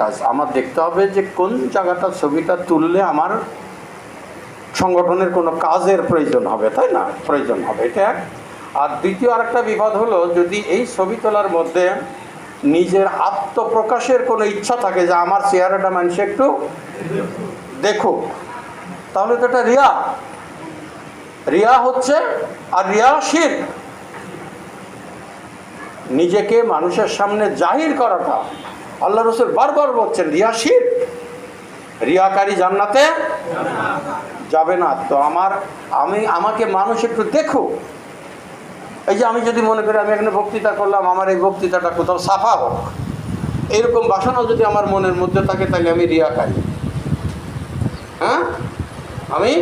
কাজ। আমার দেখতে হবে যে কোন জায়গাটা ছবিটা তুললে আমার সংগঠনের কোনো কাজের প্রয়োজন হবে, তাই না? প্রয়োজন হবে, এটা এক। আর দ্বিতীয় আরেকটা বিপদ হলো, যদি এই ছবি তোলার মধ্যে নিজের আত্মপ্রকাশের কোনো ইচ্ছা থাকে যে আমার চেহারাটা মানুষ একটু দেখুক, তাহলে তো এটা রিয়া। রিয়া হচ্ছে আর রিয়া শির নিজেকে মানুষের সামনে জাহির করাটা আল্লাহ রসুল বারবার বলছেন, রিয়া শির রিয়াকারী জান্নাতে যাবে না। তো আমার, আমি, আমাকে মানুষ একটু দেখো এই যে আমি যদি মনে করি, আমি এখানে বক্তৃতা করলাম, আমার এই বক্তৃতাটা কোথাও সাফা হোক। এইরকম বাসনাও যদি আমার মনের মধ্যে থাকে, তাহলে আমি রিয়াকারী। হ্যাঁ? আমি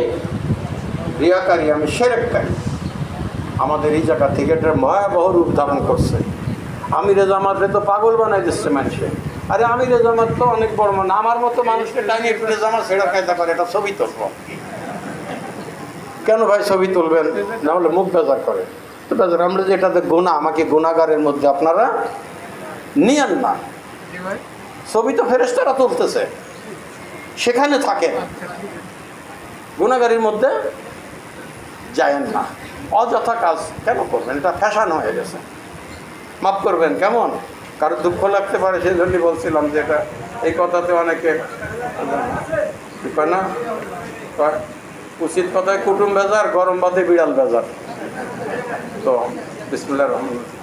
রিয়াকারী, আমি সেরেককারী। আমাদের এই জায়গা থেকে এটা ভয়াবহ রূপ ধারণ করছে। আমিরে জামাতরে তো পাগল বানাই দিচ্ছে মানুষে। আরে আমিরে জামাত তো অনেক বড় মানে আমার মতো মানুষকে টাঙিয়ে একটু জামা ছেড়া কায়দা করে এটা ছবি তুলব। কেন ভাই ছবি তুলবেন? না হলে মুখ বেজার করে। তো বেজার আমরা যে এটাতে গোনা আমাকে গুণাগারের মধ্যে আপনারা নিয়েন না। ছবি তো ফেরেস্তারা তুলতেছে। সেখানে থাকেন। গুণাগারির মধ্যে যায়েন না। অযথা কাজ কেন করবেন? এটা ফ্যাশন হয়ে গেছে। মাফ করবেন কেমন? কারও দুঃখ লাগতে পারে সেই জন্যই বলছিলাম যে এটা, এই কথাতে অনেকে না উচিত কথায় কুটুম বেজার, গরম বাদে বিড়াল বেজার। তো বিসমুল্লাহ রহমান